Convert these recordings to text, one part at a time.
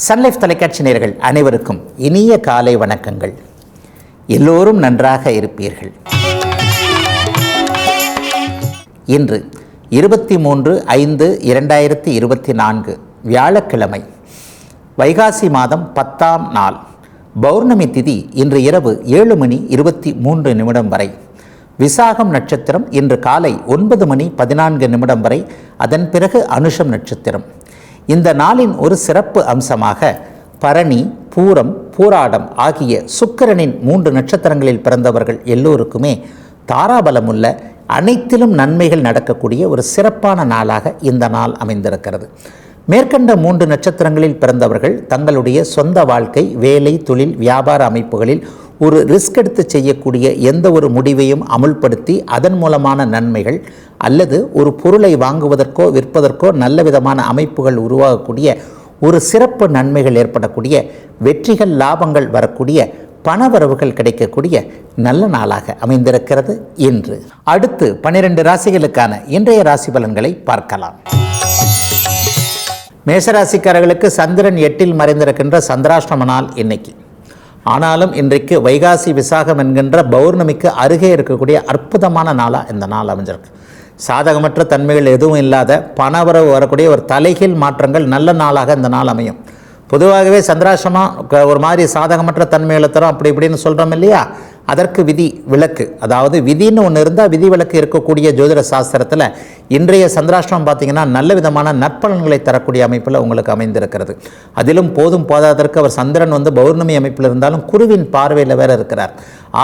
Sun Life தொலைக்காட்சி நேர்கள் அனைவருக்கும் இனிய காலை வணக்கங்கள். எல்லோரும் நன்றாக இருப்பீர்கள். இன்று இருபத்தி மூன்று ஐந்து இரண்டாயிரத்தி இருபத்தி நான்கு வியாழக்கிழமை வைகாசி மாதம் பத்தாம் நாள். பௌர்ணமி திதி இன்று இரவு ஏழு மணி இருபத்தி மூன்று நிமிடம் வரை. விசாகம் நட்சத்திரம் இன்று காலை ஒன்பது மணி பதினான்கு நிமிடம் வரை. அதன் பிறகு அனுஷம் நட்சத்திரம். இந்த நாளின் ஒரு சிறப்பு அம்சமாக பரணி பூரம் பூராடம் ஆகிய சுக்கிரனின் மூன்று நட்சத்திரங்களில் பிறந்தவர்கள் எல்லோருக்குமே தாராபலமுள்ள அனைத்திலும் நன்மைகள் நடக்கக்கூடிய ஒரு சிறப்பான நாளாக இந்த நாள் அமைந்திருக்கிறது. மேற்கண்ட மூன்று நட்சத்திரங்களில் பிறந்தவர்கள் தங்களுடைய சொந்த வாழ்க்கை வேலை தொழில் வியாபார அமைப்புகளில் ஒரு ரிஸ்க் எடுத்து செய்யக்கூடிய எந்த ஒரு முடிவையும் அமுல்படுத்தி அதன் மூலமான நன்மைகள் அல்லது ஒரு பொருளை வாங்குவதற்கோ விற்பதற்கோ நல்ல விதமான அமைப்புகள் உருவாகக்கூடிய ஒரு சிறப்பு நன்மைகள் ஏற்படக்கூடிய வெற்றிகள் லாபங்கள் வரக்கூடிய பணவரவுகள் கிடைக்கக்கூடிய நல்ல நாளாக அமைந்திருக்கிறது இன்று. அடுத்து பனிரெண்டு ராசிகளுக்கான இன்றைய ராசி பலன்களை பார்க்கலாம். மேஷராசிக்காரர்களுக்கு சந்திரன் எட்டில் மறைந்திருக்கின்ற சந்திராஷ்டம நாள் இன்னைக்கு. ஆனாலும் இன்றைக்கு வைகாசி விசாகம் என்கின்ற பௌர்ணமிக்கு அருகே இருக்கக்கூடிய அற்புதமான நாளாக இந்த நாள் அமைஞ்சிருக்கு. சாதகமற்ற தன்மைகள் எதுவும் இல்லாத பணவரவு வரக்கூடிய ஒரு தலைகீழ் மாற்றங்கள் நல்ல நாளாக இந்த நாள் அமையும். பொதுவாகவே சந்திராசிரமம் ஒரு மாதிரி சாதகமற்ற தன்மைகளை தரும் அப்படி இப்படின்னு சொல்கிறோம் இல்லையா? அதற்கு விதி விளக்கு. அதாவது விதின்னு ஒன்று இருந்தால் விதி விலக்கு இருக்கக்கூடிய ஜோதிட சாஸ்திரத்தில் இன்றைய சந்திராஷ்டிரம் பார்த்தீங்கன்னா நல்ல விதமான நற்பலன்களை தரக்கூடிய அமைப்பில் உங்களுக்கு அமைந்திருக்கிறது. அதிலும் போதும் போதாதற்கு அவர் சந்திரன் வந்து பௌர்ணமி அமைப்பில் இருந்தாலும் குருவின் பார்வையில் வேற இருக்கிறார்.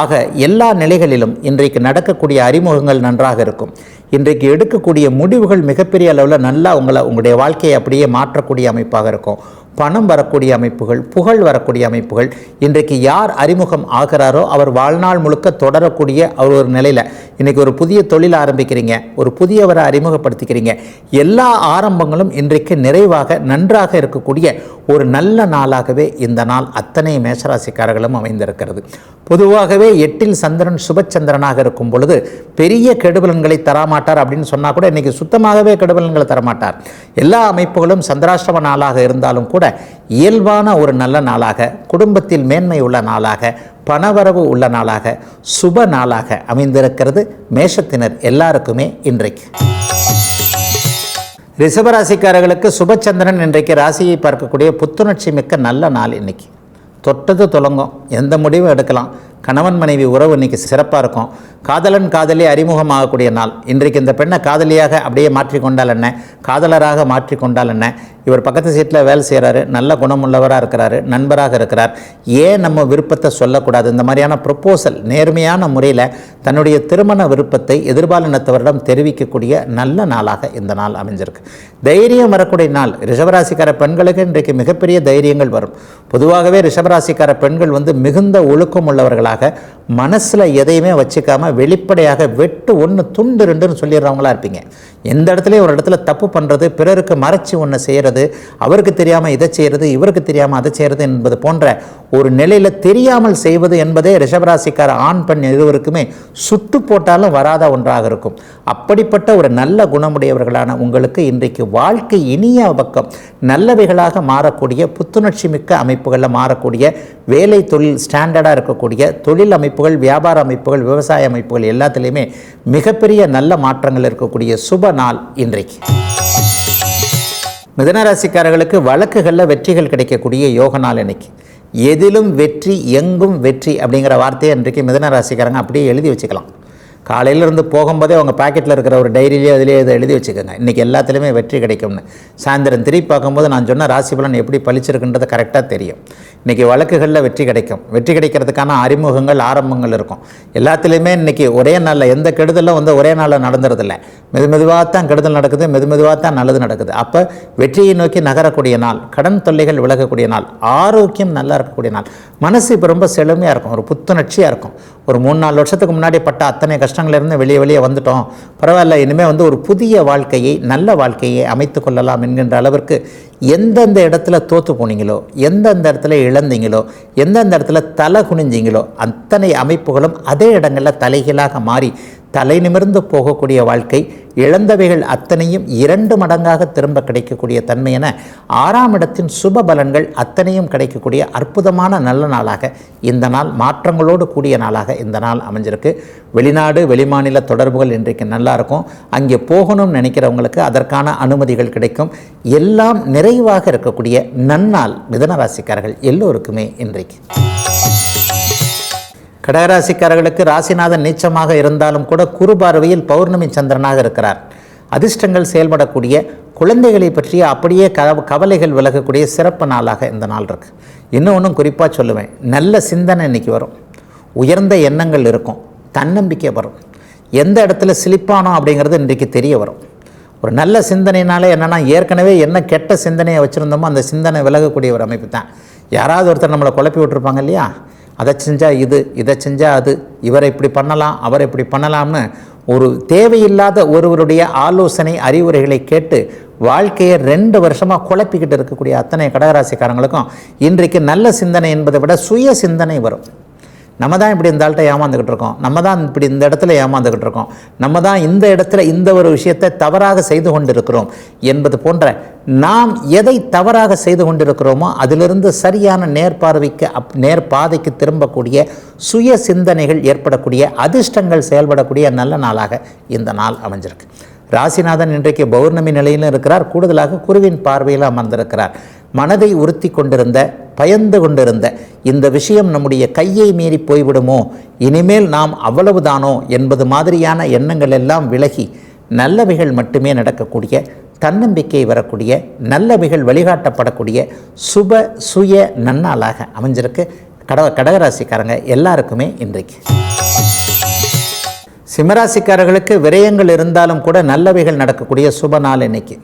ஆக எல்லா நிலைகளிலும் இன்றைக்கு நடக்கக்கூடிய அறிமுகங்கள் நன்றாக இருக்கும். இன்றைக்கு எடுக்கக்கூடிய முடிவுகள் மிகப்பெரிய அளவில் நல்லா உங்களை உங்களுடைய வாழ்க்கையை அப்படியே மாற்றக்கூடிய அமைப்பாக இருக்கும். பணம் வரக்கூடிய அமைப்புகள் புகழ் வரக்கூடிய அமைப்புகள் இன்றைக்கு யார் அறிமுகம் ஆகிறாரோ அவர் வாழ்நாள் முழுக்க தொடரக்கூடிய அவர் ஒரு நிலையில் இன்றைக்கி ஒரு புதிய தொழில் ஆரம்பிக்கிறீங்க ஒரு புதியவரை அறிமுகப்படுத்திக்கிறீங்க. எல்லா ஆரம்பங்களும் இன்றைக்கு நிறைவாக நன்றாக இருக்கக்கூடிய ஒரு நல்ல நாளாகவே இந்த நாள் அத்தனை மேசராசிக்காரர்களும் அமைந்திருக்கிறது. பொதுவாகவே எட்டில் சந்திரன் சுபச்சந்திரனாக இருக்கும் பொழுது பெரிய கெடுபலன்களை தரமாட்டார் அப்படின்னு சொன்னால் கூட இன்றைக்கி சுத்தமாகவே கெடுபலன்களை தரமாட்டார். எல்லா அமைப்புகளும் சந்திராஷ்டம நாளாக இருந்தாலும் கூட இயல்பான ஒரு நல்ல நாளாக குடும்பத்தில் மேன்மை உள்ள நாளாக பணவரவு உள்ள நாளாக சுப நாளாக அமைந்திருக்கிறது மேஷத்தினர் எல்லாருக்குமே இன்றைக்கு. ரிஷபராசிக்காரர்களுக்கு சுபச்சந்திரன் இன்றைக்கு ராசியை பார்க்கக்கூடிய புத்துணர்ச்சி மிக்க நல்ல நாள் இன்னைக்கு. தொட்டது தொடங்கும். எந்த முடிவும் எடுக்கலாம். கணவன் மனைவி உறவு இன்னைக்கு சிறப்பாக இருக்கும். காதலன் காதலி அறிமுகமாகக்கூடிய நாள். இன்றைக்கு இந்த பெண்ணை காதலியாக அப்படியே மாற்றிக்கொண்டால் என்ன? காதலராக மாற்றிக்கொண்டால் என்ன? இவர் பக்கத்து சீட்டில் வேலை செய்கிறாரு நல்ல குணமுள்ளவராக இருக்கிறாரு நண்பராக இருக்கிறார். ஏன் நம்ம விருப்பத்தை சொல்லக்கூடாது? இந்த மாதிரியான ப்ரொப்போசல் நேர்மையான முறையில் தன்னுடைய திருமண விருப்பத்தை எதிர்பாலினத்தவரிடம் தெரிவிக்கக்கூடிய நல்ல நாளாக இந்த நாள் அமைஞ்சிருக்கு. தைரியம் வரக்கூடிய நாள். ரிஷபராசிக்கார பெண்களுக்கு இன்றைக்கு மிகப்பெரிய தைரியங்கள் வரும். பொதுவாகவே ரிஷபராசிக்கார பெண்கள் வந்து மிகுந்த ஒழுக்கம் உள்ளவர்களாக மனசில் எதையுமே வச்சுக்காம வெளிப்படையாக வெட்டு ஒன்று துண்டு ரெண்டுன்னு சொல்லிடுறவங்களா இருப்பீங்க. எந்த இடத்துலையும் ஒரு இடத்துல தப்பு பண்ணுறது பிறருக்கு மறைச்சி ஒன்று செய்கிறது அவருக்கு தெரியாமல் இதை செய்கிறது இவருக்கு தெரியாமல் அதை செய்கிறது என்பது போன்ற ஒரு நிலையில் தெரியாமல் செய்வது என்பதே ரிஷபராசிக்கார ஆண் பெண் இருவருக்குமே சுட்டு போட்டாலும் வராத ஒன்றாக இருக்கும். அப்படிப்பட்ட ஒரு நல்ல குணமுடையவர்களான உங்களுக்கு இன்றைக்கு வாழ்க்கை இனிய பக்கம் நல்லவைகளாக மாறக்கூடிய புத்துணர்ச்சி மிக்க அமைப்புகளில் மாறக்கூடிய வேலை தொழில் ஸ்டாண்டர்டாக இருக்கக்கூடிய தொழில் அமைப்புகள் வியாபார அமைப்புகள் விவசாய அமைப்புகள் எல்லாத்துலேயுமே மிகப்பெரிய நல்ல மாற்றங்கள் இருக்கக்கூடிய சுப நாள் இன்றைக்கு. மிதனராசிக்காரர்களுக்கு வழக்குகளில் வெற்றிகள் கிடைக்கக்கூடிய யோக நாள் இன்னைக்கு. எதிலும் வெற்றி எங்கும் வெற்றி அப்படிங்கிற வார்த்தையை இன்றைக்கு மிதனராசிக்காரங்க அப்படியே எழுதி வச்சுக்கலாம். காலையிலேருந்து போகும்போதே அவங்க பாக்கெட்டில் இருக்கிற ஒரு டைரியிலே அதிலே இதை எழுதி வச்சுக்கோங்க. இன்றைக்கி எல்லாத்துலேயுமே வெற்றி கிடைக்கும்னு. சாயந்தரம் திருப்பி பார்க்கும்போது நான் சொன்ன ராசி பலன் எப்படி பழிச்சிருக்குன்றது கரெக்டாக தெரியும். இன்றைக்கி வழக்குகளில் வெற்றி கிடைக்கும். வெற்றி கிடைக்கிறதுக்கான அறிமுகங்கள் ஆரம்பங்கள் இருக்கும். எல்லாத்துலேயுமே இன்றைக்கி ஒரே நாளில் எந்த கெடுதலும் வந்து ஒரே நாளில் நடந்துறதில்ல. மெது மெதுவாக தான் கெடுதல் நடக்குது மெது மெதுவாக தான் நல்லது நடக்குது. அப்போ வெற்றியை நோக்கி நகரக்கூடிய நாள் கடன் தொல்லைகள் விலகக்கூடிய நாள் ஆரோக்கியம் நல்லா இருக்கக்கூடிய நாள். மனசு இப்போ ரொம்ப செழுமையாக இருக்கும் ஒரு புத்துணர்ச்சியாக இருக்கும். ஒரு மூணு நாலு வருஷத்துக்கு முன்னாடி பட்ட அத்தனை கஷ்டங்கள்லேருந்து வெளியே வெளியே வந்துட்டோம். பரவாயில்ல இனிமேல் வந்து ஒரு புதிய வாழ்க்கையை நல்ல வாழ்க்கையை அமைத்து கொள்ளலாம் என்கின்ற அளவிற்கு எந்தெந்த இடத்துல தோற்று போனீங்களோ எந்தெந்த இடத்துல இழந்தீங்களோ எந்தெந்த இடத்துல தலை குனிஞ்சிங்களோ அத்தனை அமைப்புகளும் அதே இடங்களில் தலைகீழாக மாறி தலை நிமிர்ந்து போகக்கூடிய வாழ்க்கை இழந்தவைகள் அத்தனையும் இரண்டு மடங்காக திரும்ப கிடைக்கக்கூடிய தன்மை என ஆறாம் இடத்தின் சுப பலன்கள் அத்தனையும் கிடைக்கக்கூடிய அற்புதமான நல்ல நாளாக இந்த நாள் மாற்றங்களோடு கூடிய நாளாக இந்த நாள் அமைஞ்சிருக்கு. வெளிநாடு வெளிமாநில தொடர்புகள் இன்றைக்கு நல்லா இருக்கும். அங்கே போகணும்னு நினைக்கிறவங்களுக்கு அதற்கான அனுமதிகள் கிடைக்கும். எல்லாம் நிறைவாக இருக்கக்கூடிய நன்னாள் மிதனராசிக்காரர்கள் எல்லோருக்குமே இன்றைக்கு. கடகராசிக்காரர்களுக்கு ராசிநாதன் நீச்சமாக இருந்தாலும் கூட குரு பார்வையில் பௌர்ணமி சந்திரனாக இருக்கிறார். அதிர்ஷ்டங்கள் செயல்படக்கூடிய குழந்தைகளை பற்றிய அப்படியே கவ கவலைகள் விலகக்கூடிய சிறப்பு நாளாக இந்த நாள் இருக்குது இன்னும் ஒன்றும் குறிப்பாக சொல்லுவேன். நல்ல சிந்தனை இன்னைக்கு வரும். உயர்ந்த எண்ணங்கள் இருக்கும். தன்னம்பிக்கை வரும். எந்த இடத்துல சிலிப்பானோ அப்படிங்கிறது இன்றைக்கு தெரிய வரும். ஒரு நல்ல சிந்தனைனாலே என்னென்னா ஏற்கனவே என்ன கெட்ட சிந்தனையை வச்சுருந்தோமோ அந்த சிந்தனை விலகக்கூடிய ஒரு அமைப்பு தான். யாராவது ஒருத்தர் நம்மளை குழப்பி விட்டுருப்பாங்க இல்லையா? அதை செஞ்சால் இது இதை செஞ்சால் அது இவரை இப்படி பண்ணலாம் அவரை இப்படி பண்ணலாம்னு ஒரு தேவையில்லாத ஒருவருடைய ஆலோசனை அறிவுரைகளை கேட்டு வாழ்க்கையை ரெண்டு வருஷமாக குழப்பிக்கிட்டு இருக்கக்கூடிய அத்தனை கடகராசிக்காரங்களுக்கும் இன்றைக்கு நல்ல சிந்தனை என்பதை விட சுய சிந்தனை வரும். நம்ம தான் இப்படி இந்த ஆள்கிட்ட ஏமாந்துக்கிட்டு இருக்கோம். நம்ம தான் இப்படி இந்த இடத்துல ஏமாந்துக்கிட்டு இருக்கோம். நம்ம தான் இந்த இடத்துல இந்த ஒரு விஷயத்தை தவறாக செய்து கொண்டிருக்கிறோம் என்பது போன்ற நாம் எதை தவறாக செய்து கொண்டிருக்கிறோமோ அதிலிருந்து சரியான நேர்பார்வைக்கு அப் நேர்பாதைக்கு திரும்பக்கூடிய சுய சிந்தனைகள் ஏற்படக்கூடிய அதிர்ஷ்டங்கள் செயல்படக்கூடிய நல்ல நாளாக இந்த நாள் அமைஞ்சிருக்கு. ராசிநாதன் இன்றைக்கு பௌர்ணமி நிலையிலும் இருக்கிறார். கூடுதலாக குருவின் பார்வையில் அமர்ந்திருக்கிறார். மனதை உறுத்தி கொண்டிருந்த பயந்து கொண்டிருந்த இந்த விஷயம் நம்முடைய கையை மீறி போய்விடுமோ? இனிமேல் நாம் அவ்வளவுதானோ? என்பது மாதிரியான எண்ணங்கள் எல்லாம் விலகி நல்லவைகள் மட்டுமே நடக்கக்கூடிய தன்னம்பிக்கை வரக்கூடிய நல்லவைகள் வழிகாட்டப்படக்கூடிய சுப சுய நன்னாளாக அமைஞ்சிருக்கு. கட கடகராசிக்காரங்க எல்லாருக்குமே இன்றைக்கு. சிம்மராசிக்காரர்களுக்கு விரயங்கள் இருந்தாலும் கூட நல்லவைகள் நடக்கக்கூடிய சுப நாள் இன்னைக்கு.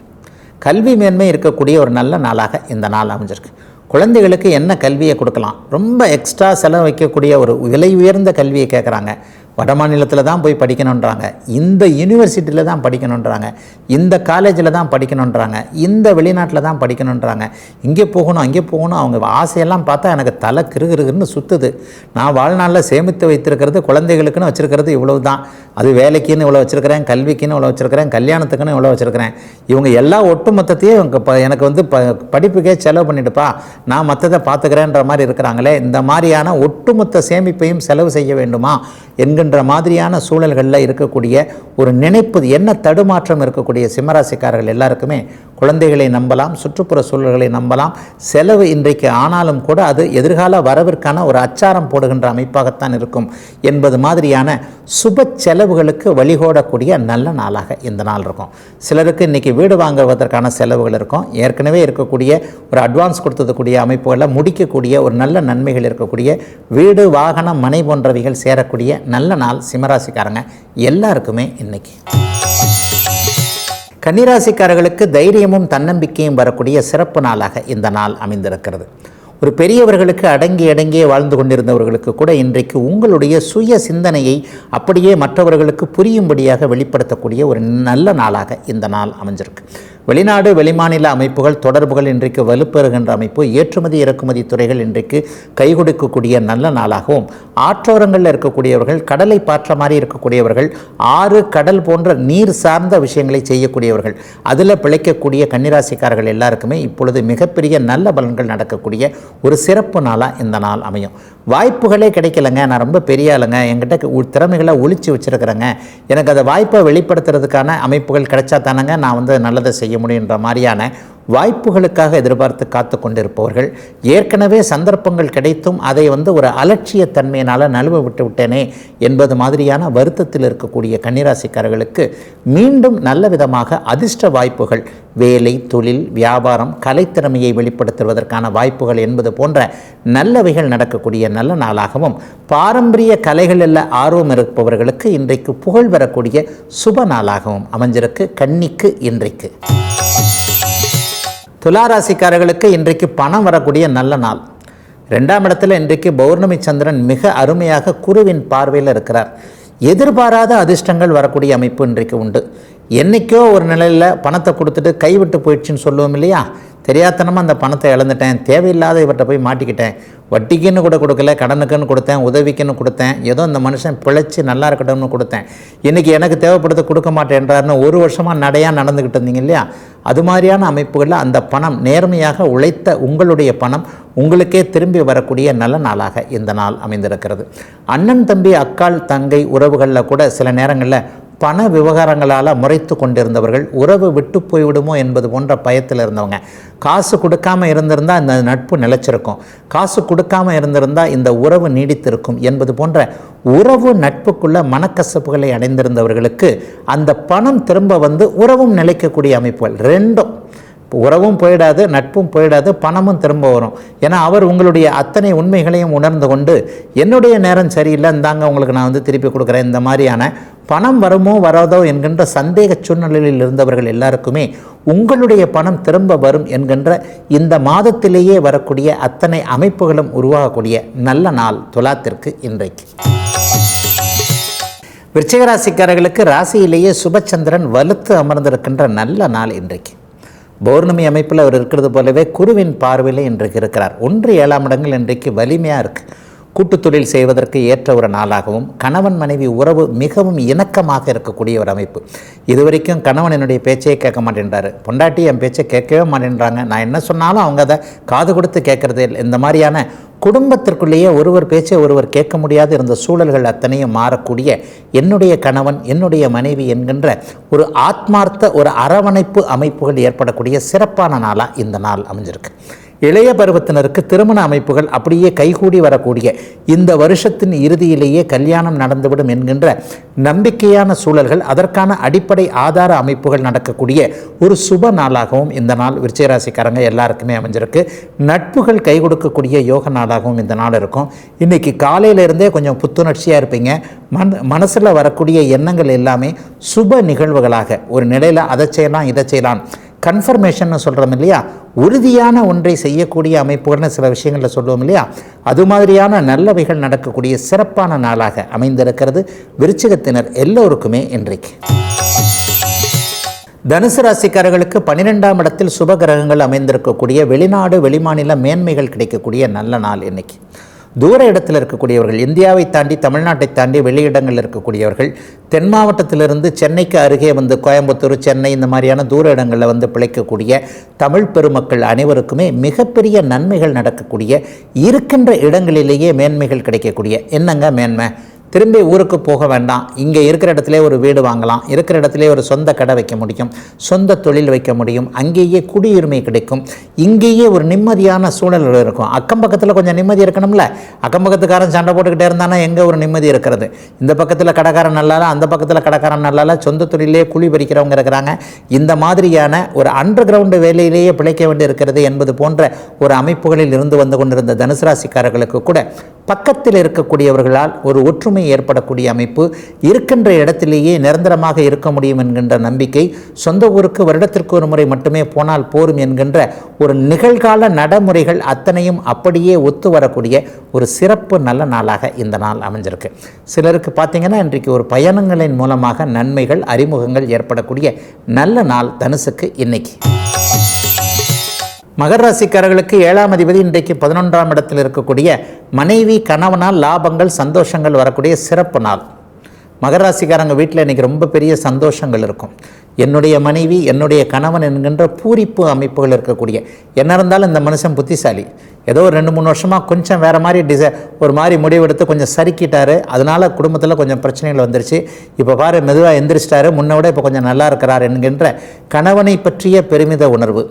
கல்வி மேன்மை இருக்கக்கூடிய ஒரு நல்ல நாளாக இந்த நாள் அமைஞ்சிருக்கு. குழந்தைகளுக்கு என்ன கல்வியை கொடுக்கலாம்? ரொம்ப எக்ஸ்ட்ரா செலவு வைக்கக்கூடிய ஒரு விலை உயர்ந்த கல்வியை கேட்குறாங்க வட மாநிலத்தில் தான் போய் படிக்கணுன்றாங்க இந்த யூனிவர்சிட்டியில் தான் படிக்கணுன்றாங்க இந்த காலேஜில் தான் படிக்கணுன்றாங்க இந்த வெளிநாட்டில் தான் படிக்கணுன்றாங்க இங்கே போகணும் அங்கே போகணும் அவங்க ஆசையெல்லாம் பார்த்தா எனக்கு தலை கிருகிருன்னு சுற்றுது நான் வாழ்நாளில் சேமித்து வைத்திருக்கிறது குழந்தைகளுக்குன்னு வச்சுருக்கிறது இவ்வளவு தான் அது வேலைக்குன்னு இவ்வளோ வச்சுருக்கிறேன் கல்விக்குன்னு இவ்வளோ வச்சுருக்கிறேன் கல்யாணத்துக்குன்னு இவ்வளோ வச்சுருக்கிறேன். இவங்க எல்லா ஒட்டுமொத்தத்தையும் இவங்க ப எனக்கு வந்து ப படிப்புக்கே செலவு பண்ணிட்டுப்பா. நான் மற்றதை பார்த்துக்கிறேன்ற மாதிரி இருக்கிறாங்களே இந்த மாதிரியான ஒட்டுமொத்த சேமிப்பையும் செலவு செய்ய வேண்டுமா? என்கின்ற மாதிரியான சூழல்களில் இருக்கக்கூடிய ஒரு நினைப்பு என்ன தடுமாற்றம் இருக்கக்கூடிய சிம்மராசிக்காரர்கள் எல்லாருக்குமே குழந்தைகளை நம்பலாம் சுற்றுப்புற சூழல்களை நம்பலாம். செலவு இன்றைக்கு ஆனாலும் கூட அது எதிர்கால வரவிற்கான ஒரு அச்சாரம் போடுகின்ற அமைப்பாகத்தான் இருக்கும் என்பது மாதிரியான சுப செலவுகளுக்கு வழிகோடக்கூடிய நல்ல நாளாக இந்த நாள் இருக்கும். சிலருக்கு இன்றைக்கி வீடு வாங்குவதற்கான செலவுகள் இருக்கும். ஏற்கனவே இருக்கக்கூடிய ஒரு அட்வான்ஸ் கொடுத்ததுக்கூடிய அமைப்புகளை முடிக்கக்கூடிய ஒரு நல்ல நன்மைகள் இருக்கக்கூடிய வீடு வாகனம் மனை போன்றவைகள் சேரக்கூடிய நல்ல நாள் சிம்மராசிக்காரங்க எல்லாருக்குமே இன்னைக்கு. கன்னிராசிக்காரர்களுக்கு தைரியமும் தன்னம்பிக்கையும் வரக்கூடிய சிறப்பு நாளாக இந்த நாள் அமைந்திருக்கிறது. ஒரு பெரியவர்களுக்கு அடங்கி அடங்கியே வாழ்ந்து கொண்டிருந்தவர்களுக்கு கூட இன்றைக்கு உங்களுடைய சுய சிந்தனையை அப்படியே மற்றவர்களுக்கு புரியும்படியாக வெளிப்படுத்தக்கூடிய ஒரு நல்ல நாளாக இந்த நாள் அமைஞ்சிருக்கு. வெளிநாடு வெளிமாநில அமைப்புகள் தொடர்புகள் இன்றைக்கு வலுப்பெறுகின்ற அமைப்பு ஏற்றுமதி இறக்குமதி துறைகள் இன்றைக்கு கை கொடுக்கக்கூடிய நல்ல நாளாகவும் ஆற்றோரங்களில் இருக்கக்கூடியவர்கள் கடலை பாற்ற மாதிரி இருக்கக்கூடியவர்கள் ஆறு கடல் போன்ற நீர் சார்ந்த விஷயங்களை செய்யக்கூடியவர்கள் அதில் பிழைக்கக்கூடிய கன்னிராசிக்காரர்கள் எல்லாருக்குமே இப்பொழுது மிகப்பெரிய நல்ல பலன்கள் நடக்கக்கூடிய ஒரு சிறப்பு நாளாக இந்த நாள் அமையும். வாய்ப்புகளே கிடைக்கலங்க. நான் ரொம்ப பெரிய ஆளுங்க. என்கிட்ட உ- திறமைகளை ஒழிச்சு வச்சுருக்கிறேங்க. எனக்கு அந்த வாய்ப்பை வெளிப்படுத்துறதுக்கான அமைப்புகள் கிடைச்சா தானேங்க நான் வந்து நல்லதை செய்ய முடியுன்ற மாதிரியான வாய்ப்புகளுக்காக எதிர்பார்த்து காத்து கொண்டிருப்பவர்கள். ஏற்கனவே சந்தர்ப்பங்கள் கிடைத்தும் அதை வந்து ஒரு அலட்சியத்தன்மையினால் நழுவ விட்டு விட்டேனே என்பது மாதிரியான வருத்தத்தில் இருக்கக்கூடிய கன்னிராசிக்காரர்களுக்கு மீண்டும் நல்ல விதமாக அதிர்ஷ்ட வாய்ப்புகள் வேலை தொழில் வியாபாரம் கலைத்திறமையை வெளிப்படுத்துவதற்கான வாய்ப்புகள் என்பது போன்ற நல்லவைகள் நடக்கக்கூடிய நல்ல நாளாகவும் பாரம்பரிய கலைகளில் ஆர்வம் இருப்பவர்களுக்கு இன்றைக்கு புகழ் வரக்கூடிய சுப நாளாகவும் அமைஞ்சிருக்கு. கன்னிக்கு இன்றைக்கு. துளாராசிக்காரர்களுக்கு இன்றைக்கு பணம் வரக்கூடிய நல்ல நாள். ரெண்டாம் இடத்துல இன்றைக்கு பௌர்ணமி சந்திரன் மிக அருமையாக குருவின் பார்வையில் இருக்கிறார். எதிர்பாராத அதிர்ஷ்டங்கள் வரக்கூடிய அமைப்பு இன்றைக்கு உண்டு. என்னைக்கோ ஒரு நிலையில் பணத்தை கொடுத்துட்டு கைவிட்டு போயிடுச்சுன்னு சொல்லுவோம் இல்லையா? தெரியாத்தனமாக அந்த பணத்தை இழந்துட்டேன் தேவையில்லாத இவர்கிட்ட போய் மாட்டிக்கிட்டேன். வட்டிக்குன்னு கூட கொடுக்கல கடனுக்குன்னு கொடுத்தேன் உதவிக்குன்னு கொடுத்தேன். ஏதோ இந்த மனுஷன் பிழைச்சி நல்லா இருக்கட்டும்னு கொடுத்தேன். இன்றைக்கி எனக்கு தேவைப்படுத்த கொடுக்க மாட்டேன்றாருன்னு ஒரு வருஷமாக நடையாக நடந்துக்கிட்டு இருந்தீங்க இல்லையா? அது மாதிரியான அமைப்புகளில் அந்த பணம் நேர்மையாக உழைத்த உங்களுடைய பணம் உங்களுக்கே திரும்பி வரக்கூடிய நல்ல நாளாக இந்த நாள் அமைந்திருக்கிறது. அண்ணன் தம்பி அக்காள் தங்கை உறவுகளில் கூட சில நேரங்களில் பண விவகாரங்களால் முறைத்து கொண்டிருந்தவர்கள் உறவு விட்டு போய்விடுமோ என்பது போன்ற பயத்தில் இருந்தவங்க. காசு கொடுக்காம இருந்திருந்தால் இந்த நட்பு நிலைச்சிருக்கும். காசு கொடுக்காம இருந்திருந்தால் இந்த உறவு நீடித்திருக்கும் என்பது போன்ற உறவு நட்புக்குள்ள மனக்கசப்புகளை அடைந்திருந்தவர்களுக்கு அந்த பணம் திரும்ப வந்து உறவும் நிலைக்கக்கூடிய அமைப்புகள் ரெண்டும் உறவும் போயிடாது நட்பும் போயிடாது பணமும் திரும்ப வரும். ஏன்னா அவர் உங்களுடைய அத்தனை உண்மைகளையும் உணர்ந்து கொண்டு என்னுடைய நேரம் சரியில்லை இந்தாங்க உங்களுக்கு நான் வந்து திருப்பி கொடுக்குறேன். இந்த மாதிரியான பணம் வருமோ வராதோ என்கின்ற சந்தேக சூழ்நிலையில் இருந்தவர்கள் எல்லாருக்குமே உங்களுடைய பணம் திரும்ப வரும் என்கின்ற இந்த மாதத்திலேயே வரக்கூடிய அத்தனை அமைப்புகளும் உருவாகக்கூடிய நல்ல நாள் துலாத்திற்கு இன்றைக்கு. விருச்சிகராசிக்காரர்களுக்கு ராசியிலேயே சுபச்சந்திரன் வலுத்து அமர்ந்திருக்கின்ற நல்ல நாள் இன்றைக்கு. பௌர்ணமி அமைப்பில் அவர் இருக்கிறது போலவே குருவின் பார்வையில் இன்றைக்கு இருக்கிறார். ஒன்று ஏழாம் இடங்கள் இன்றைக்கு வலிமையாக இருக்குது கூட்டுத்தொழில் செய்வதற்கு ஏற்ற ஒரு நாளாகவும் கணவன் மனைவி உறவு மிகவும் இணக்கமாக இருக்கக்கூடிய ஒரு அமைப்பு. இதுவரைக்கும் கணவன் என்னுடைய பேச்சையே கேட்க மாட்டேன்றாரு. பொண்டாட்டி என் பேச்சை கேட்கவே மாட்டேன்றாங்க. நான் என்ன சொன்னாலும் அவங்க அதை காது கொடுத்து கேட்கறதே இல்லை. இந்த மாதிரியான குடும்பத்திற்குள்ளேயே ஒருவர் பேச்சை ஒருவர் கேட்க முடியாது. இருந்த சூழல்கள் அத்தனையும் மாறக்கூடிய என்னுடைய கணவன் என்னுடைய மனைவி என்கின்ற ஒரு ஆத்மார்த்த ஒரு அரவணைப்பு அமைப்புகள் ஏற்படக்கூடிய சிறப்பான நாளாக இந்த நாள் அமைஞ்சிருக்கு. இளைய பருவத்தினருக்கு திருமண அமைப்புகள் அப்படியே கைகூடி வரக்கூடிய இந்த வருஷத்தின் இறுதியிலேயே கல்யாணம் நடந்துவிடும் என்கின்ற நம்பிக்கையான சூழல்கள் அதற்கான அடிப்படை ஆதார அமைப்புகள் நடக்கக்கூடிய ஒரு சுப நாளாகவும் இந்த நாள் விருச்சிகராசிக்காரங்க எல்லாருக்குமே அமைஞ்சிருக்கு. நட்புகள் கை கொடுக்கக்கூடிய யோக நாளாகவும் இந்த நாள் இருக்கும். இன்றைக்கி காலையிலேருந்தே கொஞ்சம் புத்துணர்ச்சியாக இருப்பீங்க. மன மனசில் வரக்கூடிய எண்ணங்கள் எல்லாமே சுப நிகழ்வுகளாக ஒரு நிலையில் அதை செய்யலாம் இதை செய்யலாம். கன்ஃபர்மேஷன் சொல்கிறோம் இல்லையா? உறுதியான ஒன்றை செய்யக்கூடிய அமைப்புகள்னு சில விஷயங்களில் சொல்லுவோம் இல்லையா? அது மாதிரியான நல்லவைகள் நடக்கக்கூடிய சிறப்பான நாளாக அமைந்திருக்கிறது. விருச்சிகத்தினர் எல்லோருக்குமே இன்றைக்கு. தனுசு ராசிக்காரர்களுக்கு பன்னிரெண்டாம் இடத்தில் சுப கிரகங்கள் அமைந்திருக்கக்கூடிய வெளிநாடு வெளிமாநில மேன்மைகள் கிடைக்கக்கூடிய நல்ல நாள் இன்னைக்கு. தூர இடத்தில் இருக்கக்கூடியவர்கள் இந்தியாவை தாண்டி தமிழ்நாட்டை தாண்டி வெளியிடங்களில் இருக்கக்கூடியவர்கள் தென் மாவட்டத்திலிருந்து சென்னைக்கு அருகே வந்து கோயம்புத்தூர் சென்னை இந்த மாதிரியான தூர இடங்களில் வந்து பிழைக்கக்கூடிய தமிழ் பெருமக்கள் அனைவருக்குமே மிகப்பெரிய நன்மைகள் நடக்கக்கூடிய இருக்கின்ற இடங்களிலேயே மேன்மைகள் கிடைக்கக்கூடிய என்னங்க மேன்மை? திரும்பி ஊருக்கு போக வேண்டாம். இங்கே இருக்கிற இடத்துல ஒரு வீடு வாங்கலாம். இருக்கிற இடத்துல ஒரு சொந்த கடை வைக்க முடியும். சொந்த தொழில் வைக்க முடியும். அங்கேயே குடியுரிமை கிடைக்கும். இங்கேயே ஒரு நிம்மதியான சூழல் இருக்கும். அக்கம் பக்கத்தில் கொஞ்சம் நிம்மதி இருக்கணும்ல? அக்கம் பக்கத்துக்காரன் சண்டை போட்டுக்கிட்டே இருந்தானா எங்கே ஒரு நிம்மதி இருக்கிறது? இந்த பக்கத்தில் கடைக்காரன் நல்லால அந்த பக்கத்தில் கடைக்காரன் நல்லால சொந்த தொழிலே குழி பறிக்கிறவங்க இருக்கிறாங்க. இந்த மாதிரியான ஒரு அண்டர் கிரவுண்டு வேலையிலேயே பிழைக்க வேண்டி இருக்கிறது என்பது போன்ற ஒரு அமைப்புகளில் இருந்து வந்து கொண்டிருந்த தனுசு ராசிக்காரர்களுக்கு கூட பக்கத்தில் இருக்கக்கூடியவர்களால் ஒரு ஒற்றுமை ஏற்படக்கூடிய அமைப்பு இருக்கின்ற இடத்திலேயே நிரந்தரமாக இருக்க முடியும் என்கின்ற நம்பிக்கை சொந்த ஊருக்கு வருடத்திற்கு ஒரு முறை மட்டுமே போனால் போரும் என்கின்ற ஒரு நிகழ்கால நடைமுறைகள் அத்தனையும் அப்படியே ஒத்து வரக்கூடிய ஒரு சிறப்பு நல்ல நாளாக இந்த நாள் அமைஞ்சிருக்கு. சிலருக்கு பார்த்தீங்கன்னா இன்றைக்கு ஒரு பயணங்களின் மூலமாக நன்மைகள் அறிமுகங்கள் ஏற்படக்கூடிய நல்ல நாள் தனுசுக்கு இன்னைக்கு. மகர ராசிக்காரர்களுக்கு ஏழாம் அதிபதி இன்றைக்கு பதினொன்றாம் இடத்தில் இருக்கக்கூடிய மனைவி கணவனால் லாபங்கள் சந்தோஷங்கள் வரக்கூடிய சிறப்பு நாள். மகர ராசிக்காரங்க வீட்டில் இன்றைக்கி ரொம்ப பெரிய சந்தோஷங்கள் இருக்கும். என்னுடைய மனைவி என்னுடைய கணவன் என்கின்ற பூரிப்பு அமைப்புகள் இருக்கக்கூடிய என்ன இருந்தாலும் இந்த மனுஷன் புத்திசாலி. ஏதோ ஒரு ரெண்டு மூணு வருஷமாக கொஞ்சம் வேறு மாதிரி டிசை ஒரு மாதிரி முடிவெடுத்து கொஞ்சம் சறுக்கிட்டார். அதனால் குடும்பத்தில் கொஞ்சம் பிரச்சனைகள் வந்துருச்சு. இப்போ பாரு மெதுவாக எந்திரிச்சிட்டாரு. முன்ன விட இப்போ கொஞ்சம் நல்லா இருக்கிறார் என்கின்ற கணவனை பற்றிய பெருமித உணர்வு.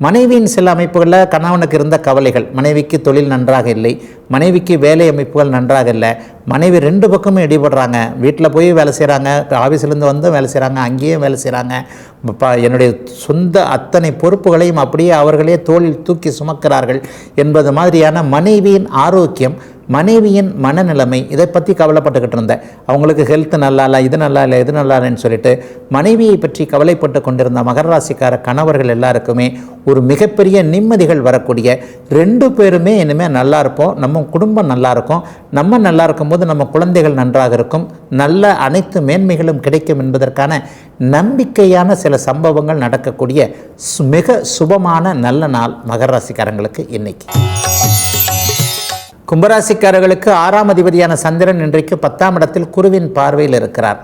மனைவியின் சில அமைப்புகளில் கணவனுக்கு இருந்த கவலைகள் மனைவிக்கு தொழில் நன்றாக இல்லை மனைவிக்கு வேலை அமைப்புகள் நன்றாக இல்லை மனைவி ரெண்டு பக்கமும் இடிபடுறாங்க. வீட்டில் போய் வேலை செய்கிறாங்க ஆஃபீஸ்லேருந்து வந்து வேலை செய்கிறாங்க அங்கேயும் வேலை செய்கிறாங்க ப என்னுடைய சொந்த அத்தனை பொறுப்புகளையும் அப்படியே அவர்களே தோளில் தூக்கி சுமக்கிறார்கள் என்பது மாதிரியான மனைவியின் ஆரோக்கியம் மனைவியின் மனநிலைமை இதை பற்றி கவலைப்பட்டுக்கிட்டு இருந்தேன். அவங்களுக்கு ஹெல்த் நல்லா இல்லை இது நல்லா இல்லை இது நல்லா இல்லைன்னு சொல்லிட்டு மனைவியை பற்றி கவலைப்பட்டு கொண்டிருந்த மகர ராசிக்கார கணவர்கள் எல்லாருக்குமே ஒரு மிகப்பெரிய நிம்மதிகள் வரக்கூடிய ரெண்டு பேருமே இனிமேல் நல்லா இருப்போம். நம்ம குடும்பம் நல்லா இருக்கும். நம்ம நல்லா இருக்கும்போது நம்ம குழந்தைகள் நன்றாக இருக்கும். நல்ல அனைத்து மேன்மைகளும் கிடைக்கும் என்பதற்கான நம்பிக்கையான சில சம்பவங்கள் நடக்கக்கூடிய மிக சுபமான நல்ல நாள் மகர ராசிக்காரங்களுக்கு இன்னைக்கு. கும்பராசிக்காரர்களுக்கு ஆறாம் அதிபதியான சந்திரன் இன்றைக்கு பத்தாம் இடத்தில் குருவின் பார்வையில் இருக்கிறார்.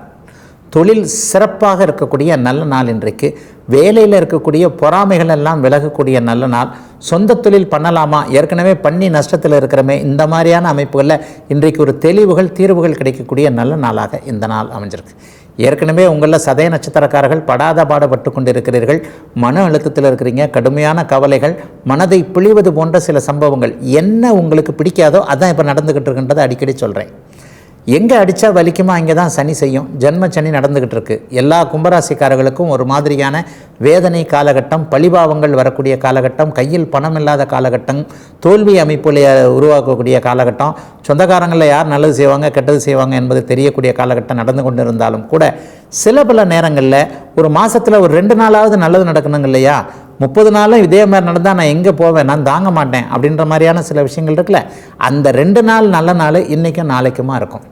தொழில் சிறப்பாக இருக்கக்கூடிய நல்ல நாள் இன்றைக்கு. வேலையில் இருக்கக்கூடிய பொறாமைகள் எல்லாம் விலகக்கூடிய நல்ல நாள். சொந்த தொழில் பண்ணலாமா? ஏற்கனவே பண்ணி நஷ்டத்தில் இருக்கிறமே. இந்த மாதிரியான அமைப்புகளில் இன்றைக்கு ஒரு தெளிவுகள் தீர்வுகள் கிடைக்கக்கூடிய நல்ல நாளாக இந்த நாள் அமைஞ்சிருக்கு. ஏற்கனவே உங்களில் சதய நட்சத்திரக்காரர்கள் படாத பாடுபட்டு கொண்டிருக்கிறீர்கள். மன அழுத்தத்தில் இருக்கிறீங்க. கடுமையான கவலைகள். மனதை பிழிவது போன்ற சில சம்பவங்கள். என்ன உங்களுக்கு பிடிக்காதோ அதான் இப்போ நடந்துக்கிட்டு இருக்கின்றதை அடிக்கடி சொல்கிறேன் எங்கே அடித்தா வலிக்குமா அங்கே தான் சனி செய்யும். ஜென்ம சனி நடந்துக்கிட்டு இருக்கு எல்லா கும்பராசிக்காரர்களுக்கும் ஒரு மாதிரியான வேதனை காலகட்டம் பழிபாவங்கள் வரக்கூடிய காலகட்டம் கையில் பணம் இல்லாத காலகட்டம் தோல்வி அமைப்புல உருவாக்கக்கூடிய காலகட்டம். சொந்தக்காரங்களில் யார் நல்லது செய்வாங்க கெட்டது செய்வாங்க என்பது தெரியக்கூடிய காலகட்டம் நடந்து கொண்டு இருந்தாலும் கூட சில பல நேரங்களில் ஒரு மாதத்தில் ஒரு ரெண்டு நாளாவது நல்லது நடக்கணுங்க இல்லையா? முப்பது நாளும் இதே மாதிரி நடந்தால் நான் எங்கே போவேன்? நான் தாங்க மாட்டேன். அப்படின்ற மாதிரியான சில விஷயங்கள் இருக்குல்ல. அந்த ரெண்டு நாள் நல்ல நாள் இன்றைக்கும் நாளைக்குமா இருக்கும்.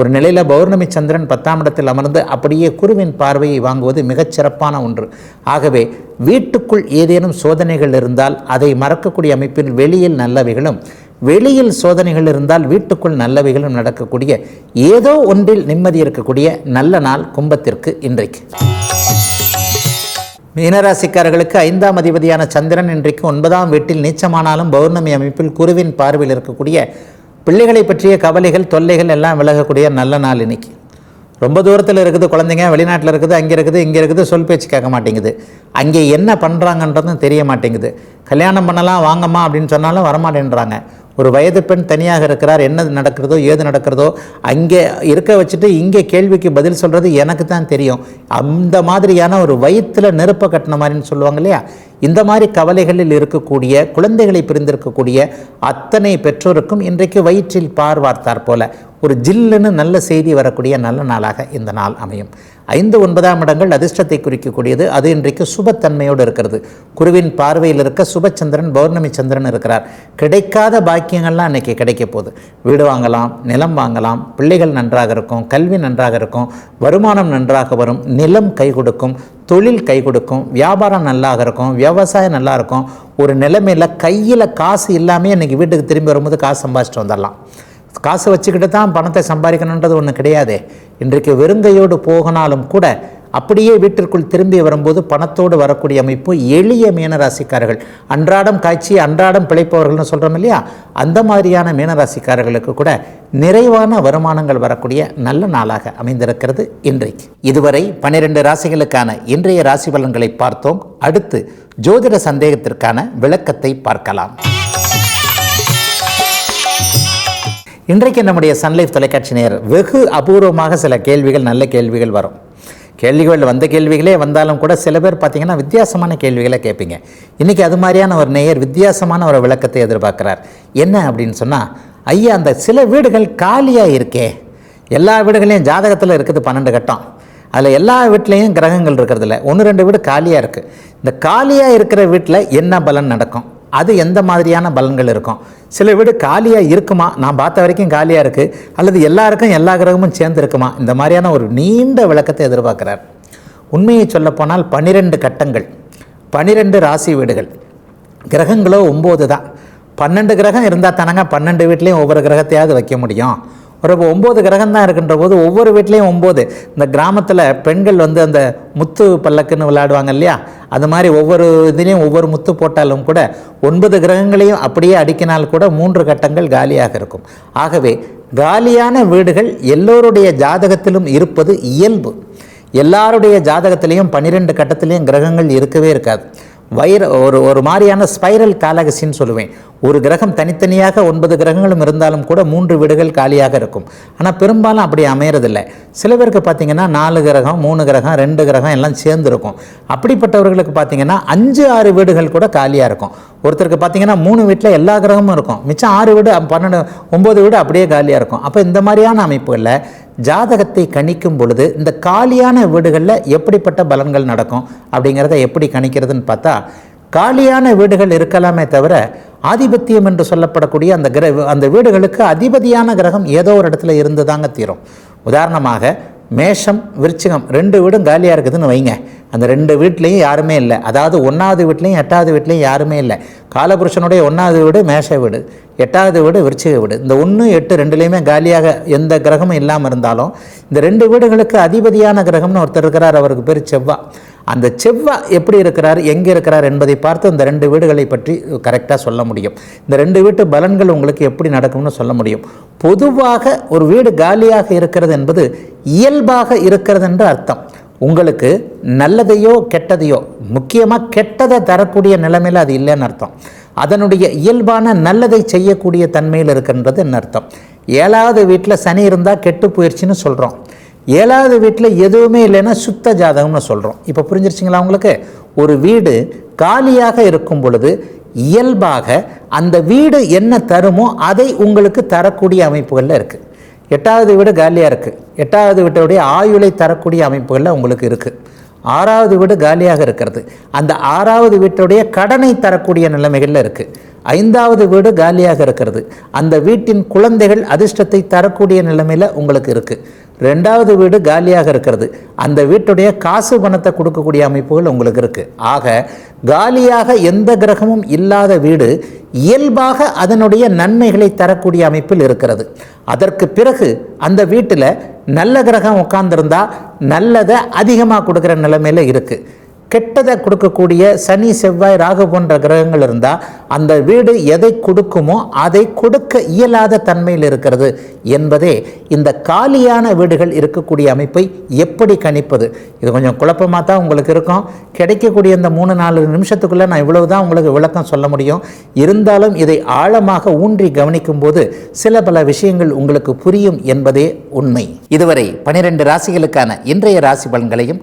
ஒரு நிலையில் பௌர்ணமி சந்திரன் பத்தாம் இடத்தில் அமர்ந்து அப்படியே குருவின் பார்வையை வாங்குவது மிகச்சிறப்பான ஒன்று. ஆகவே வீட்டுக்குள் ஏதேனும் சோதனைகள் இருந்தால் அதை மறக்கக்கூடிய அமைப்பில் வெளியில் நல்லவைகளும் வெளியில் சோதனைகள் இருந்தால் வீட்டுக்குள் நல்லவைகளும் நடக்கக்கூடிய ஏதோ ஒன்றில் நிம்மதி இருக்கக்கூடிய நல்ல நாள் கும்பத்திற்கு இன்றைக்கு. மீனராசிக்காரர்களுக்கு ஐந்தாம் அதிபதியான சந்திரன் இன்றைக்கு ஒன்பதாம் வீட்டில் நீச்சமானாலும் பௌர்ணமி அமைப்பில் குருவின் பார்வையில் இருக்கக்கூடிய பிள்ளைகளை பற்றிய கவலைகள் தொல்லைகள் எல்லாம் விலகக்கூடிய நல்ல நாள் இன்னைக்கு. ரொம்ப தூரத்தில் இருக்குது குழந்தைங்க வெளிநாட்டில் இருக்குது அங்கே இருக்குது இங்கே இருக்குது சொல் பேச்சு கேட்க மாட்டேங்குது. அங்கே என்ன பண்ணுறாங்கன்றதும் தெரிய மாட்டேங்குது. கல்யாணம் பண்ணலாம் வாங்கம்மா அப்படின்னு சொன்னாலும் வரமாட்டேன்றாங்க. ஒரு வயது பெண் தனியாக இருக்கிறார் என்ன நடக்கிறதோ ஏது நடக்கிறதோ அங்கே இருக்க வச்சுட்டு இங்கே கேள்விக்கு பதில் சொல்கிறது எனக்கு தான் தெரியும். அந்த மாதிரியான ஒரு வயிற்றில் நெருப்பை கட்டின மாதிரின்னு சொல்லுவாங்க இல்லையா? இந்த மாதிரி கவலைகளில் இருக்கக்கூடிய குழந்தைகளை பிரிந்திருக்கக்கூடிய அத்தனை பெற்றோருக்கும் இன்றைக்கு வயிற்றில் பார்வார்த்தார் போல. ஒரு ஜில்லுன்னு நல்ல செய்தி வரக்கூடிய நல்ல நாளாக இந்த நாள் அமையும். ஐந்து ஒன்பதாம் இடங்கள் அதிர்ஷ்டத்தை குறிக்கக்கூடியது. அது இன்றைக்கு சுபத்தன்மையோடு இருக்கிறது. குருவின் பார்வையில் இருக்க சுபச்சந்திரன் பௌர்ணமி சந்திரன் இருக்கிறார். கிடைக்காத பாக்கியங்கள்லாம் இன்னைக்கு கிடைக்க போகுது. வீடு வாங்கலாம் நிலம் வாங்கலாம் பிள்ளைகள் நன்றாக இருக்கும் கல்வி நன்றாக இருக்கும் வருமானம் நன்றாக வரும் நிலம் கை கொடுக்கும் தொழில் கை கொடுக்கும் வியாபாரம் நல்லாக இருக்கும் விவசாயம் நல்லா இருக்கும். ஒரு நிலைமையில் கையில் காசு இல்லாமல் இன்றைக்கி வீட்டுக்கு திரும்பி வரும்போது காசு சம்பாதிச்சிட்டு வந்துடலாம். காசு வச்சுக்கிட்டு தான் பணத்தை சம்பாதிக்கணுன்றது ஒன்று கிடையாது. இன்றைக்கு வெறுங்கையோடு போகனாலும் கூட அப்படியே வீட்டிற்குள் திரும்பி வரும்போது பணத்தோடு வரக்கூடிய அமைப்பு எளிய மீனராசிக்காரர்கள். அன்றாடம் காய்ச்சி அன்றாடம் பிழைப்பவர்கள்னு சொல்கிறோம் இல்லையா? அந்த மாதிரியான மீனராசிக்காரர்களுக்கு கூட நிறைவான வருமானங்கள் வரக்கூடிய நல்ல நாளாக அமைந்திருக்கிறது இன்றைக்கு. இதுவரை பனிரெண்டு ராசிகளுக்கான இன்றைய ராசி பலன்களை பார்த்தோம். அடுத்து ஜோதிட சந்தேகத்திற்கான விளக்கத்தை பார்க்கலாம். இன்றைக்கு நம்முடைய சன்லைஃப் தொலைக்காட்சி நேர் வெகு அபூர்வமாக சில கேள்விகள் நல்ல கேள்விகள் வரும். கேள்விகள் வந்த கேள்விகளே வந்தாலும் கூட சில பேர் பார்த்திங்கன்னா வித்தியாசமான கேள்விகளை கேட்பீங்க. இன்றைக்கி அது மாதிரியான ஒரு நேயர் வித்தியாசமான ஒரு விளக்கத்தை எதிர்பார்க்குறார். என்ன அப்படின்னு சொன்னால் ஐயா அந்த சில வீடுகள் காலியாக இருக்கே. எல்லா வீடுகளையும் ஜாதகத்தில் இருக்குது பன்னெண்டு கட்டம். அதில் எல்லா வீட்லேயும் கிரகங்கள் இருக்கிறதில்ல ஒன்று ரெண்டு வீடு காலியாக இருக்குது இந்த காலியாக இருக்கிற வீட்டில் என்ன பலன் நடக்கும்? அது எந்த மாதிரியான பலன்கள் இருக்கும்? சில வீடு காலியாக இருக்குமா? நான் பார்த்த வரைக்கும் காலியாக இருக்குது அல்லது எல்லாருக்கும் எல்லா கிரகமும் சேர்ந்து இருக்குமா? இந்த மாதிரியான ஒரு நீண்ட விளக்கத்தை எதிர்பார்க்குறார். உண்மையை சொல்லப்போனால் பன்னிரெண்டு கட்டங்கள் பன்னிரெண்டு ராசி வீடுகள். கிரகங்களோ ஒம்பது தான் பன்னெண்டு கிரகம் இருந்தால் தானங்க பன்னெண்டு வீட்லேயும் ஒவ்வொரு கிரகத்தையாவது வைக்க முடியும். ஒரு ஒம்பது கிரகம் தான் இருக்கின்ற போது ஒவ்வொரு வீட்லேயும் ஒம்பது. இந்த கிராமத்தில் பெண்கள் வந்து அந்த முத்து பல்லக்குன்னு விளையாடுவாங்க இல்லையா? அது மாதிரி ஒவ்வொரு இதுலேயும் ஒவ்வொரு முத்து போட்டாலும் கூட ஒன்பது கிரகங்களையும் அப்படியே அடிக்கினால் கூட மூன்று கட்டங்கள் காலியாக இருக்கும். ஆகவே காலியான வீடுகள் எல்லோருடைய ஜாதகத்திலும் இருப்பது இயல்பு. எல்லாருடைய ஜாதகத்திலையும் பன்னிரெண்டு கட்டத்திலையும் கிரகங்கள் இருக்கவே இருக்காது. வைர ஒரு ஒரு மாதிரியான ஸ்பைரல் காலகசின்னு சொல்லுவேன். ஒரு கிரகம் தனித்தனியாக ஒன்பது கிரகங்களும் இருந்தாலும் கூட மூன்று வீடுகள் காலியாக இருக்கும். ஆனால் பெரும்பாலும் அப்படி அமையறதில்லை. சில பேருக்கு பார்த்தீங்கன்னா நாலு கிரகம் மூணு கிரகம் ரெண்டு கிரகம் எல்லாம் சேர்ந்துருக்கும். அப்படிப்பட்டவர்களுக்கு பார்த்தீங்கன்னா அஞ்சு ஆறு வீடுகள் கூட காலியாக இருக்கும். ஒருத்தருக்கு பார்த்தீங்கன்னா மூணு வீட்டில் எல்லா கிரகமும் இருக்கும். மிச்சம் ஆறு வீடு பன்னெண்டு ஒம்பது வீடு அப்படியே காலியாக இருக்கும். அப்போ இந்த மாதிரியான அமைப்புகளில் ஜாதகத்தை கணிக்கும் பொழுது இந்த காலியான வீடுகளில் எப்படிப்பட்ட பலன்கள் நடக்கும் அப்படிங்கிறத எப்படி கணிக்கிறதுன்னு பார்த்தா காலியான வீடுகள் இருக்கலாமே தவிர ஆதிபத்தியம் என்று சொல்லப்படக்கூடிய அந்த கிர அந்த வீடுகளுக்கு அதிபதியான கிரகம் ஏதோ ஒரு இடத்துல இருந்து தாங்க தீரும். உதாரணமாக மேஷம் விருச்சிகம் ரெண்டு வீடும் காலியாக இருக்குதுன்னு வைங்க. அந்த ரெண்டு வீட்லேயும் யாருமே இல்லை. அதாவது ஒன்றாவது வீட்லேயும் எட்டாவது வீட்லேயும் யாருமே இல்லை. காலபுருஷனுடைய ஒன்றாவது வீடு மேஷ வீடு. எட்டாவது வீடு விருச்சிக வீடு. இந்த ஒன்று எட்டு ரெண்டுலேயுமே காலியாக எந்த கிரகமும் இல்லாமல் இருந்தாலும் இந்த ரெண்டு வீடுகளுக்கு அதிபதியான கிரகம்னு ஒருத்தர் இருக்கிறார். அவருக்கு பேர் செவ்வா. அந்த செவ்வா எப்படி இருக்கிறார் எங்கே இருக்கிறார் என்பதை பார்த்து இந்த ரெண்டு வீடுகளை பற்றி கரெக்டாக சொல்ல முடியும். இந்த ரெண்டு வீட்டு பலன்கள் உங்களுக்கு எப்படி நடக்கும்னு சொல்ல முடியும். பொதுவாக ஒரு வீடு காலியாக இருக்கிறது என்பது இயல்பாக இருக்கிறது என்று அர்த்தம். உங்களுக்கு நல்லதையோ கெட்டதையோ முக்கியமாக கெட்டதை தரக்கூடிய நிலைமையில் அது இல்லைன்னு அர்த்தம். அதனுடைய இயல்பான நல்லதை செய்யக்கூடிய தன்மையில் இருக்கின்றது என்ன அர்த்தம். ஏழாவது வீட்டில் சனி இருந்தால் கெட்டு போயிடுச்சுன்னு சொல்கிறோம் ஏழாவது வீட்டில் எதுவுமே இல்லைன்னா சுத்த ஜாதகம்னு சொல்கிறோம் இப்போ புரிஞ்சிருச்சிங்களா உங்களுக்கு? ஒரு வீடு காலியாக இருக்கும் பொழுது இயல்பாக அந்த வீடு என்ன தருமோ அதை உங்களுக்கு தரக்கூடிய அமைப்புகளில் இருக்குது எட்டாவது வீடு காலியாக இருக்குது எட்டாவது வீட்டுடைய ஆயுளை தரக்கூடிய அமைப்புகளில் உங்களுக்கு இருக்குது ஆறாவது வீடு காலியாக இருக்கிறது. அந்த ஆறாவது வீட்டுடைய கடனை தரக்கூடிய நிலைமைகளில் இருக்குது ஐந்தாவது வீடு காலியாக இருக்கிறது. அந்த வீட்டின் குழந்தைகள் அதிர்ஷ்டத்தை தரக்கூடிய நிலைமையில் உங்களுக்கு இருக்குது ரெண்டாவது வீடு காலியாக இருக்கிறது. அந்த வீட்டுடைய காசு பணத்தை கொடுக்கக்கூடிய அமைப்புகள் உங்களுக்கு இருக்குது ஆக காலியாக எந்த கிரகமும் இல்லாத வீடு இயல்பாக அதனுடைய நன்மைகளை தரக்கூடிய அமைப்பில் இருக்கிறது. அதற்கு பிறகு அந்த வீட்டில் நல்ல கிரகம் உட்கார்ந்துருந்தா நல்லதை அதிகமாக கொடுக்குற நிலைமையில் இருக்குது கெட்டதை கொடுக்கக்கூடிய சனி செவ்வாய் ராகு போன்ற கிரகங்கள் இருந்தால் அந்த வீடு எதை கொடுக்குமோ அதை கொடுக்க இயலாத தன்மையில் இருக்கிறது என்பதே இந்த காலியான வீடுகள் இருக்கக்கூடிய அமைப்பை எப்படி கணிப்பது? இது கொஞ்சம் குழப்பமாக தான் உங்களுக்கு இருக்கும். கிடைக்கக்கூடிய இந்த மூணு நாலு நிமிஷத்துக்குள்ளே நான் இவ்வளவு தான் உங்களுக்கு விளக்கம் சொல்ல முடியும். இருந்தாலும் இதை ஆழமாக ஊன்றி கவனிக்கும் போது சில பல விஷயங்கள் உங்களுக்கு புரியும் என்பதே உண்மை. இதுவரை பனிரெண்டு ராசிகளுக்கான இன்றைய ராசி பலன்களையும்